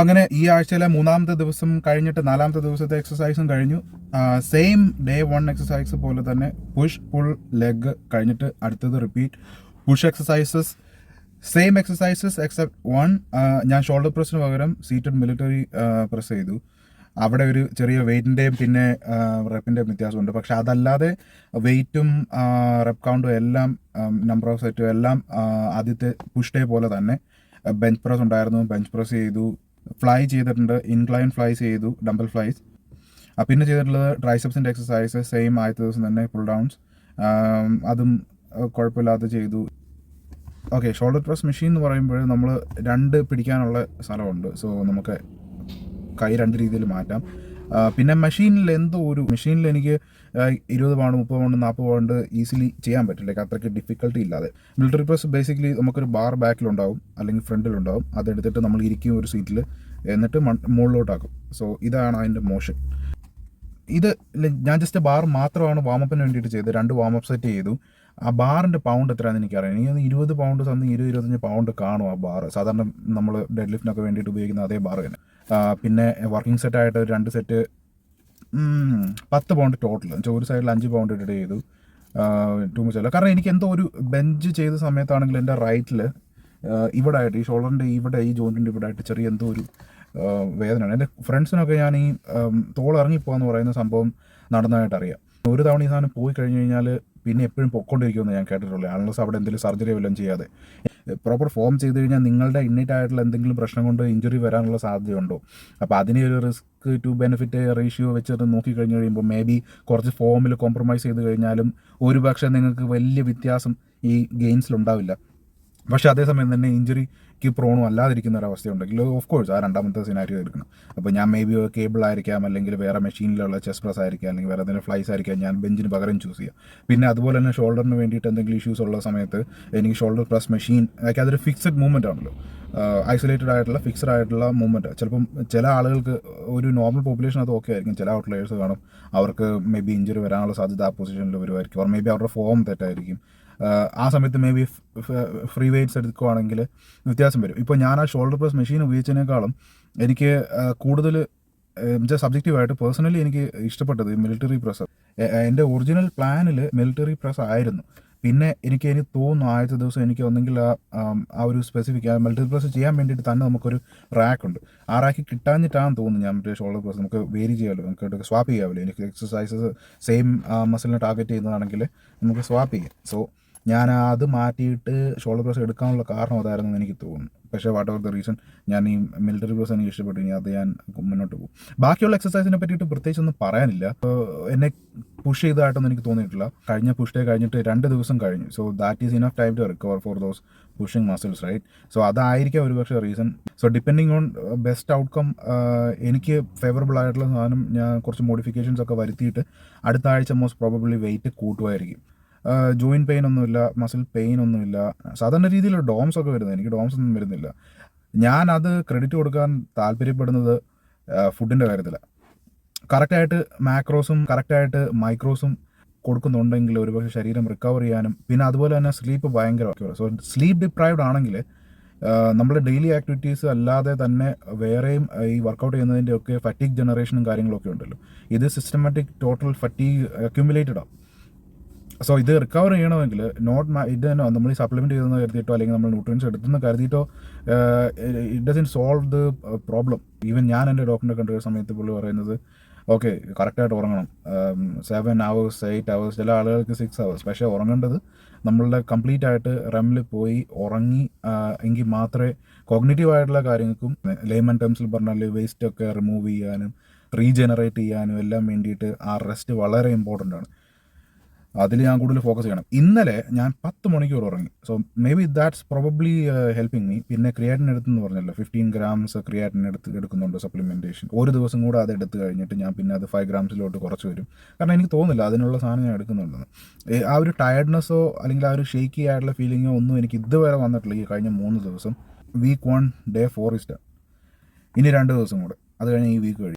അങ്ങനെ ഈ ആഴ്ചയിലെ മൂന്നാമത്തെ ദിവസം കഴിഞ്ഞിട്ട് നാലാമത്തെ ദിവസത്തെ എക്സസൈസും കഴിഞ്ഞു. സെയിം ഡേ വൺ എക്സസൈസ് പോലെ തന്നെ പുഷ് പുൾ ലെഗ് കഴിഞ്ഞിട്ട് അടുത്തത് repeat push exercises same exercises except one ഞാൻ ഷോൾഡർ പ്രസ്സിന് പകരം സീറ്റഡ് മിലിറ്ററി പ്രസ് ചെയ്തു. അവിടെ ഒരു ചെറിയ വെയിറ്റിന്റെയും പിന്നെ റെപ്പിന്റെയും വ്യത്യാസമുണ്ട്. പക്ഷെ അതല്ലാതെ വെയിറ്റും റെപ്പ് കൗണ്ടും എല്ലാം നമ്പർ ഓഫ് സെറ്റും എല്ലാം ആദ്യത്തെ പുഷ് ഡേ പോലെ തന്നെ ബെഞ്ച് പ്രസ് ഉണ്ടായിരുന്നു. ബെഞ്ച് പ്രസ് ചെയ്തു. ഫ്ലൈ ചെയ്തിട്ടുണ്ട് ഇൻക്ലൈൻ ഫ്ലൈ ചെയ്തു ഡംബൽ ഫ്ലൈസ് പിന്നെ ചെയ്തിട്ടുള്ളത് ട്രൈസെപ്സിന്റെ എക്സസൈസ് സെയിം ആദ്യത്തെ ദിവസം തന്നെ പുൾ ഡൗൺസ് അതും കുഴപ്പമില്ലാതെ ചെയ്തു. ഓക്കെ ഷോൾഡർ പ്രസ് മെഷീൻ എന്ന് പറയുമ്പോൾ നമ്മൾ രണ്ട് പിടിക്കാനുള്ള സ്ഥലമുണ്ട്. സോ നമുക്ക് കൈ രണ്ട് രീതിയിൽ മാറ്റാം. പിന്നെ മെഷീനിൽ എന്തോ ഒരു മെഷീനിൽ എനിക്ക് ഇരുപത് പൗണ്ട് മുപ്പത് പൗണ്ട് നാൽപ്പത് പൗണ്ട് ഈസിലി ചെയ്യാൻ പറ്റില്ല. അത്രയ്ക്ക് ഡിഫിക്കൽട്ടി ഇല്ലാതെ. മിലിറ്ററി പ്രസ് ബേസിക്കലി നമുക്കൊരു ബാർ ബാക്കിലുണ്ടാവും അല്ലെങ്കിൽ ഫ്രണ്ടിലുണ്ടാവും അതെടുത്തിട്ട് നമ്മൾ ഇരിക്കും ഒരു സീറ്റിൽ എന്നിട്ട് മുകളിലോട്ടാക്കും. സോ ഇതാണ് അതിന്റെ മോഷൻ ഇത് ഞാൻ ജസ്റ്റ് ബാർ മാത്രമാണ് വാമപ്പിന് വേണ്ടിയിട്ട് ചെയ്തത്. രണ്ട് വാമപ്പ് സെറ്റ് ചെയ്തു. ആ ബാറിന്റെ പൗണ്ട് എത്രയാണെന്ന് എനിക്കറിയാം. എനിക്ക് ഇരുപത് പൗണ്ട് തന്നെ ഇരുപത് ഇരുപത്തഞ്ച് പൗണ്ട് കാണും ആ ബാർ സാധാരണ നമ്മൾ ഡെഡ് ലിഫ്റ്റിനൊക്കെ വേണ്ടിയിട്ട് ഉപയോഗിക്കുന്ന അതേ ബാർ തന്നെ. പിന്നെ വർക്കിംഗ് സെറ്റായിട്ട് ഒരു രണ്ട് സെറ്റ് പത്ത് പൗണ്ട് ടോട്ടൽ എന്നുവെച്ചാൽ ഒരു സൈഡിൽ അഞ്ച് പൗണ്ട് ഇട്ടിട്ട് ചെയ്തു. ടു മച്ച് അല്ല. കാരണം എനിക്ക് എന്തോ ഒരു ബെഞ്ച് ചെയ്ത സമയത്താണെങ്കിൽ എന്റെ റൈറ്റിൽ ഇവിടെ ആയിട്ട് ഈ ഷോൾഡറിന്റെ ഇവിടെ ഈ ജോയിന്റിന്റെ ഇവിടെ ആയിട്ട് ചെറിയ എന്തോ ഒരു വേദനയാണ്. എന്റെ ഫ്രണ്ട്സിനൊക്കെ ഞാൻ ഈ തോളിറങ്ങിപ്പോകാന്ന് പറയുന്ന സംഭവം നടന്നതായിട്ട് അറിയാം ഒരു തവണ ഈ സാധനം പോയി കഴിഞ്ഞ് കഴിഞ്ഞാൽ പിന്നെ എപ്പോഴും പൊക്കോണ്ടിരിക്കുമെന്ന് ഞാൻ കേട്ടിട്ടുള്ളൂ. അൺലസ് അവിടെ എന്തെങ്കിലും സർജറി വല്ലതും ചെയ്യാതെ. പ്രോപ്പർ ഫോം ചെയ്ത് കഴിഞ്ഞാൽ നിങ്ങളുടെ ഇന്നേറ്റ് ആയിട്ടുള്ള എന്തെങ്കിലും പ്രശ്നം കൊണ്ട് ഇഞ്ചുറി വരാനുള്ള സാധ്യതയുണ്ടോ? അപ്പോൾ അതിനെ ഒരു റിസ്ക് ടു ബെനിഫിറ്റ് റേഷ്യോ വെച്ചിട്ട് നോക്കി കഴിഞ്ഞ് കഴിയുമ്പോൾ മേ ബി കുറച്ച് ഫോമിൽ കോംപ്രമൈസ് ചെയ്ത് കഴിഞ്ഞാലും ഒരുപക്ഷെ നിങ്ങൾക്ക് വലിയ വ്യത്യാസം ഈ ഗെയിംസിലുണ്ടാവില്ല പക്ഷേ അതേസമയം തന്നെ ഇഞ്ചുറിക്ക് പ്രോണും അല്ലാതിരിക്കുന്ന ഒരു അവസ്ഥയുണ്ടെങ്കിൽ ഓഫ് കോഴ്സ് ആ രണ്ടാമത്തെ സിനാരിയോ എടുക്കണം അപ്പോൾ ഞാൻ മേ ബി കേബിൾ ആയിരിക്കാം അല്ലെങ്കിൽ വേറെ മെഷീനിലുള്ള ചെസ് പ്രസ് ആയിരിക്കാം അല്ലെങ്കിൽ വേറെ എന്തെങ്കിലും ഫ്ലൈസ് ആയിരിക്കാം ഞാൻ ബെഞ്ചിന് പകരം ചൂസ് ചെയ്യാം. പിന്നെ അതുപോലെ തന്നെ ഷോൾഡറിന് വേണ്ടിയിട്ട് എന്തെങ്കിലും ഇഷ്യൂസ് ഉള്ള സമയത്ത് എനിക്ക് ഷോൾഡർ പ്രസ് മെഷീൻ അതൊരു ഫിക്സഡ് മൂവ്മെന്റ് ആണല്ലോ. ഐസൊലേറ്റഡ് ആയിട്ടുള്ള ഫിക്സഡ് ആയിട്ടുള്ള മൂവ്മെന്റ് ചിലപ്പം ചില ആളുകൾക്ക് ഒരു നോർമൽ പോപ്പുലേഷൻ അത് ഓക്കെ ആയിരിക്കും. ചില ഔട്ട്ലേഴ്സ് കാണും. അവർക്ക് മേ ബി ഇഞ്ചുറി വരാനുള്ള സാധ്യത ആ പൊസിഷനിൽ വരുമായിരിക്കും ഓർ മേ ബി അവരുടെ ഫോം തെറ്റായിരിക്കും. ആ സമയത്ത് മേ ബി ഫ്രീ വെയ്റ്റ്സ് എടുക്കുവാണെങ്കിൽ വ്യത്യാസം വരും. ഇപ്പോൾ ഞാൻ ആ ഷോൾഡർ പ്രസ് മെഷീൻ ഉപയോഗിച്ചതിനേക്കാളും എനിക്ക് കൂടുതൽ സബ്ജക്റ്റീവായിട്ട് പേഴ്സണലി എനിക്ക് ഇഷ്ടപ്പെട്ടത് മിലിറ്ററി പ്രസ് എന്റെ ഒറിജിനൽ പ്ലാനിൽ മിലിറ്ററി പ്രസ് ആയിരുന്നു. പിന്നെ എനിക്ക് ഇനി തോന്നുന്നു ആദ്യത്തെ ദിവസം എനിക്ക് ഒന്നെങ്കിൽ ആ ആ ഒരു സ്പെസിഫിക് ആ മിലിറ്ററി പ്രസ് ചെയ്യാൻ വേണ്ടിയിട്ട് തന്നെ നമുക്കൊരു റാക്ക് ഉണ്ട്. ആ റാക്ക് കിട്ടാഞ്ഞിട്ടാണെന്ന് തോന്നുന്നു ഞാൻ മറ്റേ ഷോൾഡർ പ്രസ് നമുക്ക് വേരി ചെയ്യാമല്ലോ നമുക്ക് സ്വാപ്പ് ചെയ്യാമല്ലോ എനിക്ക് എക്സസൈസസ് സെയിം മസിലിനെ ടാർഗറ്റ് ചെയ്യുന്നതാണെങ്കിൽ നമുക്ക് സ്വാപ്പ് ചെയ്യാം. സോ ഞാൻ അത് മാറ്റിയിട്ട് ഷോൾഡർ പ്രസ് എടുക്കാനുള്ള കാരണം അതായിരുന്നു എനിക്ക് തോന്നുന്നു. പക്ഷേ വാട്ട് ഓവർ ദ റീസൺ ഞാൻ ഈ മിലിറ്ററി പ്രസ് എനിക്ക് ഇഷ്ടപ്പെട്ടു ഇനി അത് ഞാൻ മുന്നോട്ട് പോകും. ബാക്കിയുള്ള എക്സസൈസിനെ പറ്റിയിട്ട് പ്രത്യേകിച്ച് ഒന്നും പറയാനില്ല. എന്നെ പുഷ് ചെയ്തതായിട്ടൊന്നും എനിക്ക് തോന്നിയിട്ടില്ല. കഴിഞ്ഞ പുഷ് ഡേ കഴിഞ്ഞിട്ട് രണ്ട് ദിവസം കഴിഞ്ഞു. So that is enough time to recover for those pushing muscles right so അതായിരിക്കാം ഒരു പക്ഷേ reason so depending on best outcome എനിക്ക് ഫേവറബിൾ ആയിട്ടുള്ള സാധനം ഞാൻ കുറച്ച് മോഡിഫിക്കേഷൻസ് ഒക്കെ വരുത്തിയിട്ട് അടുത്ത ആഴ്ച മോസ്റ്റ് പ്രോബബ്ലി വെയിറ്റ് കൂട്ടുമായിരിക്കും. ജോയിന്റ് പെയിൻ ഒന്നുമില്ല മസിൽ പെയിൻ ഒന്നുമില്ല. സാധാരണ രീതിയിൽ ഡോംസ് ഒക്കെ വരുന്നത്. എനിക്ക് ഡോംസ് ഒന്നും വരുന്നില്ല. ഞാൻ അത് ക്രെഡിറ്റ് കൊടുക്കാൻ താല്പര്യപ്പെടുന്നത് ഫുഡിന്റെ കാര്യത്തിലാണ് കറക്റ്റായിട്ട് മാക്രോസും കറക്റ്റായിട്ട് മൈക്രോസും കൊടുക്കുന്നുണ്ടെങ്കിൽ ഒരുപക്ഷെ ശരീരം റിക്കവർ ചെയ്യാനും പിന്നെ അതുപോലെ തന്നെ സ്ലീപ്പ് ഭയങ്കര സോ സ്ലീപ്പ് ഡിപ്രൈവ്ഡ് ആണെങ്കിൽ നമ്മുടെ ഡെയിലി ആക്ടിവിറ്റീസ് അല്ലാതെ തന്നെ വേറെയും ഈ വർക്കൗട്ട് ചെയ്യുന്നതിന്റെ ഒക്കെ ഫറ്റീഗ് ജനറേഷനും കാര്യങ്ങളൊക്കെ ഉണ്ടല്ലോ. ഇത് സിസ്റ്റമാറ്റിക് ടോട്ടൽ ഫറ്റീഗ് അക്യുമുലേറ്റഡ് ആവും സോ ഇത് റിക്കവർ ചെയ്യണമെങ്കിൽ നോട്ട് ഇത് തന്നെ നമ്മൾ ഈ സപ്ലിമെന്റ് ചെയ്തെന്ന് കരുതിയിട്ടോ അല്ലെങ്കിൽ നമ്മൾ ന്യൂട്രിയൻസ് എടുത്തെന്ന് കരുതിയിട്ടോ it doesn't solve the problem even ഞാൻ എന്റെ ഡോക്ടറിനെ കണ്ട സമയത്ത് പുള്ളി പറയുന്നത് ഓക്കെ കറക്റ്റായിട്ട് ഉറങ്ങണം. സെവൻ അവേഴ്സ് എയ്റ്റ് അവേഴ്സ് ചില ആളുകൾക്ക് സിക്സ് അവേഴ്സ് പക്ഷേ ഉറങ്ങേണ്ടത് നമ്മളുടെ കംപ്ലീറ്റ് ആയിട്ട് റെമിൽ പോയി ഉറങ്ങി എങ്കിൽ മാത്രമേ കോഗ്നേറ്റീവ് ആയിട്ടുള്ള കാര്യങ്ങൾക്കും ലേമൻ ടേംസിൽ പറഞ്ഞാൽ വേസ്റ്റ് ഒക്കെ റിമൂവ് ചെയ്യാനും റീജനറേറ്റ് ചെയ്യാനും എല്ലാം വേണ്ടിയിട്ട് ആ റെസ്റ്റ് വളരെ ഇമ്പോർട്ടന്റ് ആണ്. അതിൽ ഞാൻ കൂടുതൽ ഫോക്കസ് ചെയ്യണം. ഇന്നലെ ഞാൻ പത്ത് മണിക്കൂർ ഉറങ്ങി. So maybe that's probably helping me പിന്നെ ക്രിയാറ്റിൻ എടുത്തെന്ന് പറഞ്ഞല്ലോ. ഫിഫ്റ്റീൻ ഗ്രാംസ് ക്രിയാറ്റിൻ എടുത്ത് എടുക്കുന്നുണ്ട് സപ്ലിമെന്റേഷൻ ഒരു ദിവസം കൂടെ അത് എടുത്ത് കഴിഞ്ഞിട്ട് ഞാൻ പിന്നെ അത് ഫൈവ് ഗ്രാംസിലോട്ട് കുറച്ച് വരും. കാരണം എനിക്ക് തോന്നുന്നില്ല അതിനുള്ള സാധനം ഞാൻ എടുക്കുന്നുണ്ടെന്ന്. ആ ഒരു ടയർഡ്നെസ്സോ അല്ലെങ്കിൽ ആ ഒരു ഷേക്കി ആയിട്ടുള്ള ഫീലിങ്ങോ ഒന്നും എനിക്ക് ഇതുവരെ വന്നിട്ടില്ല ഈ കഴിഞ്ഞ മൂന്ന് ദിവസം. വീക്ക് വൺ ഡേ ഫോർ ഇസ്റ്റ ഇനി രണ്ട് ദിവസം കൂടെ. അത് കഴിഞ്ഞ് ഈ വീക്ക് കഴിയും